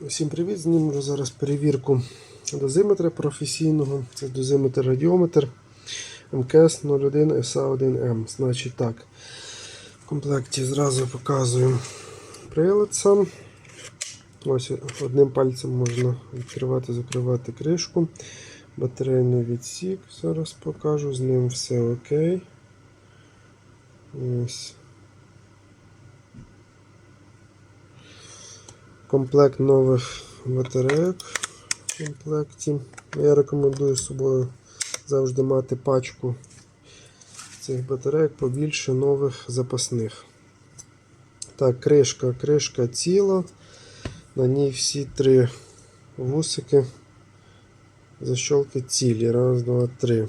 Усім привіт! Зніму зараз перевірку дозиметра професійного. Це дозиметр радіометр МКС 01 SA1М. Значить так, в комплекті зразу показую прилад сам. Ось одним пальцем можна відкривати, закривати кришку. Батарейний відсік. Зараз покажу, з ним все окей. Ось. Комплект нових батарейок в комплекті. Я рекомендую з собою завжди мати пачку цих батарейок побільше нових запасних. Так, кришка, кришка ціла. На ній всі три вусики. Защолки цілі. Раз, два, три.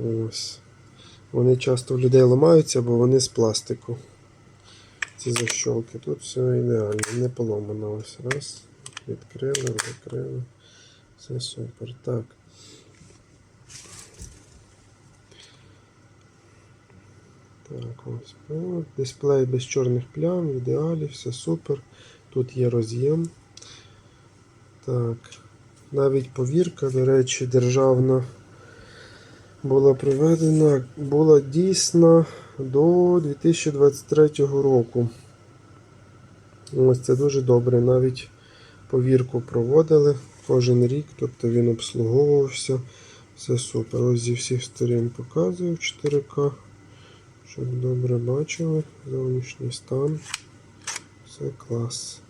Ось. Вони часто в людей ламаються, бо вони з пластику ці защолки. Тут все ідеально, не поломано. Ось раз. Відкрили, закрили. Все супер. Так. Так, ось. От, Дисплей без чорних плям, в ідеалі, все супер. Тут є роз'єм. Так. Навіть повірка, до речі, державна була проведена, була дійсна до 2023 року. Ось це дуже добре. Навіть повірку проводили кожен рік, тобто він обслуговувався. Все супер. Ось зі всіх сторін показую в 4К, щоб добре бачили зовнішній стан. Все клас.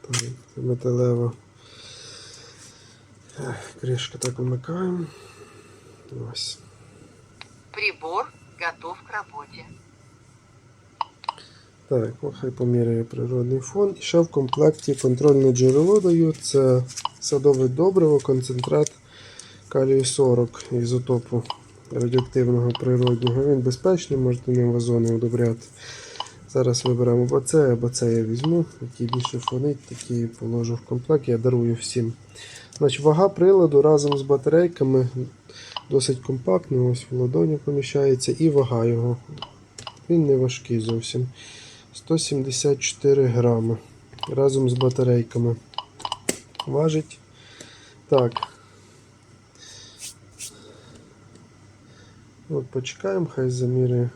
Так, металева. Ех, Кришка так вмикаємо. Ось. Прибор готов к работе. Так, хай поміряє природний фон. І ще в комплекті контрольне джерело дають. Це садове добриво, концентрат калію 40 ізотопу радіоактивного природнього. Він безпечний, можете ним вазони удобряти. Зараз виберемо або це, або це я візьму. Який більше фонить, такий положу в комплект, я дарую всім. Значить, Вага приладу разом з батарейками досить компактний, ось в ладоні поміщається, і вага його. Він не важкий зовсім. 174 грами разом з батарейками. Важить. Так. От почекаємо, хай заміряє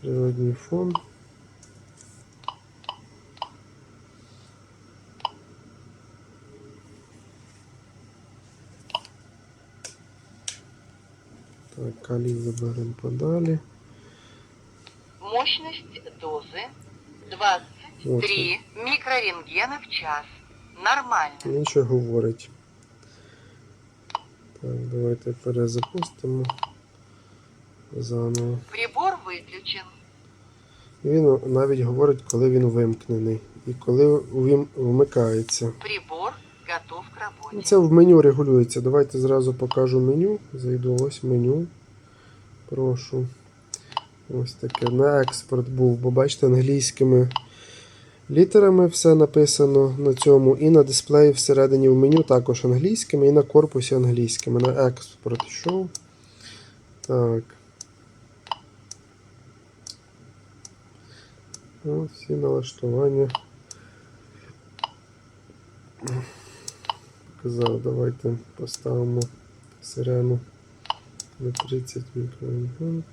природний фон. Так, калій заберемо подалі. Мощность дозы 23 микрорентгена в час. Нормально. Він ще говорить. Так, давайте перезапустимо заново. Прибор выключен. Він навіть говорить, коли він вимкнений і коли вим- вмикається. Прибор готов к Ну, работе. Це в меню регулюється. Давайте зразу покажу меню. Зайду ось меню. Прошу. Ось таке. На експорт був, бо бачите, англійськими літерами все написано на цьому. І на дисплеї всередині в меню також англійськими, і на корпусі англійськими. На експорт йшов. Так. Ось всі налаштування. Казав, давайте поставимо сирену на 30 мікрорентген.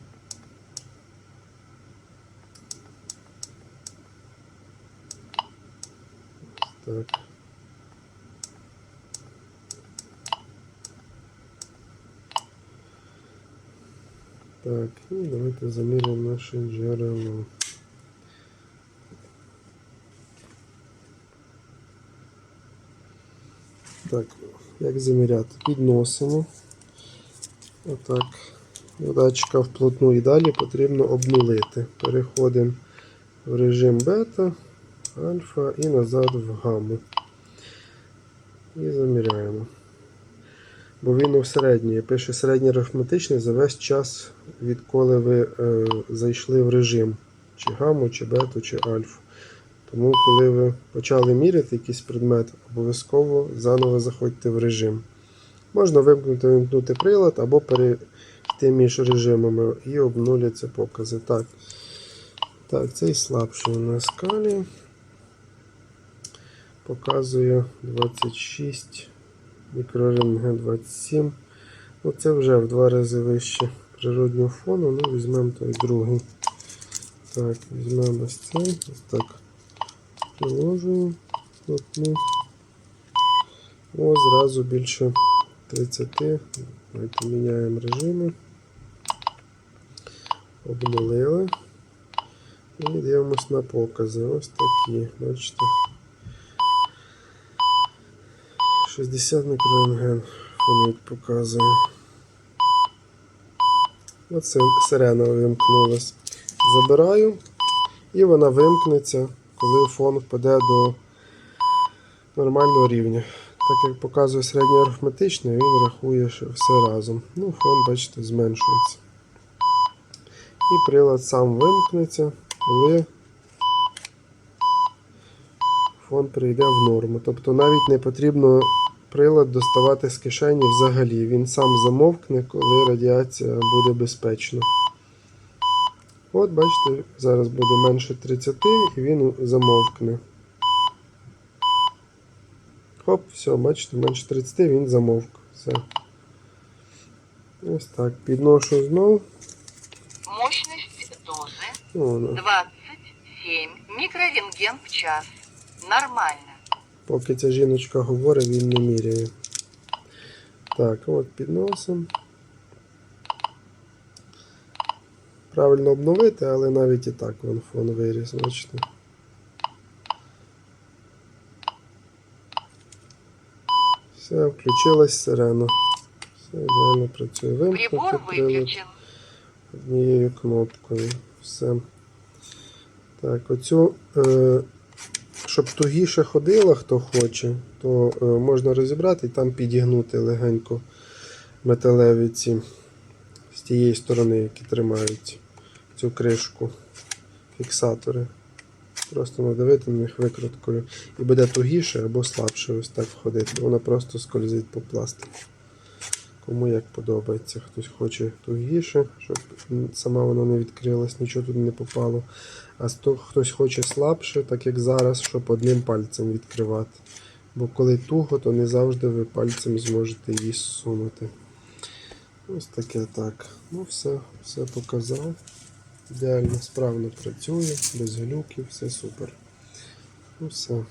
Так. Так, і давайте заміряємо наше джерело. Так, як заміряти? Підносимо. Отак. Датчика вплотну і далі потрібно обнулити. Переходимо в режим бета, альфа і назад в гамму. І заміряємо. Бо він у середній. Пише середній арифметичний за весь час, відколи ви е, зайшли в режим. Чи гамму, чи бету, чи альфу. Тому, коли ви почали міряти якийсь предмет, обов'язково заново заходьте в режим. Можна вимкнути вимкнути прилад або перейти між режимами і обнуляться покази. Так. Так, цей слабший у нас калій. Показує 26, мікрорентген 27. Ну, це вже в два рази вище природнього фону. Ну, візьмемо той другий. Так, візьмемо ось цей. Ось так. Приложуємо. Плотну. О, зразу більше 30. Давайте міняємо режими. Обнулили. І дивимось на покази. Ось такі. Бачите. 60 мікрорентген фонить показує. Оце сирена вимкнулась. Забираю, і вона вимкнеться, коли фон впаде до нормального рівня. Так як показує середньоарифметичний, він рахує що все разом. Ну, фон, бачите, зменшується. І прилад сам вимкнеться, коли фон прийде в норму. Тобто навіть не потрібно прилад доставати з кишені взагалі. Він сам замовкне, коли радіація буде безпечна. От, бачите, зараз буде менше 30 і він замовкне. Хоп, все, бачите, менше 30 він замовк. Все. Ось так. Підношу знову. Мощность дозы Ну, 27 микрорентген в час. Нормально. Поки ця жіночка говорить, він не міряє. Так, от підносимо. Правильно обновити, але навіть і так вон фон виріс, бачите. Все, включилась сирена. Все ідеально працює. Вимкнути прилад однією кнопкою. Все. Так, оцю, е, щоб тугіше ходила, хто хоче, то е, можна розібрати і там підігнути легенько металеві ці з тієї сторони, які тримають цю кришку, фіксатори. Просто надавити на них викруткою. І буде тугіше або слабше ось так входити. Вона просто скользить по пластику. Кому як подобається. Хтось хоче тугіше, щоб сама вона не відкрилась, нічого тут не попало. А хтось хоче слабше, так як зараз, щоб одним пальцем відкривати. Бо коли туго, то не завжди ви пальцем зможете її зсунути. Ось таке так. Ну все, все показав. Ідеально, справно працює, без глюків, все супер. Ну все.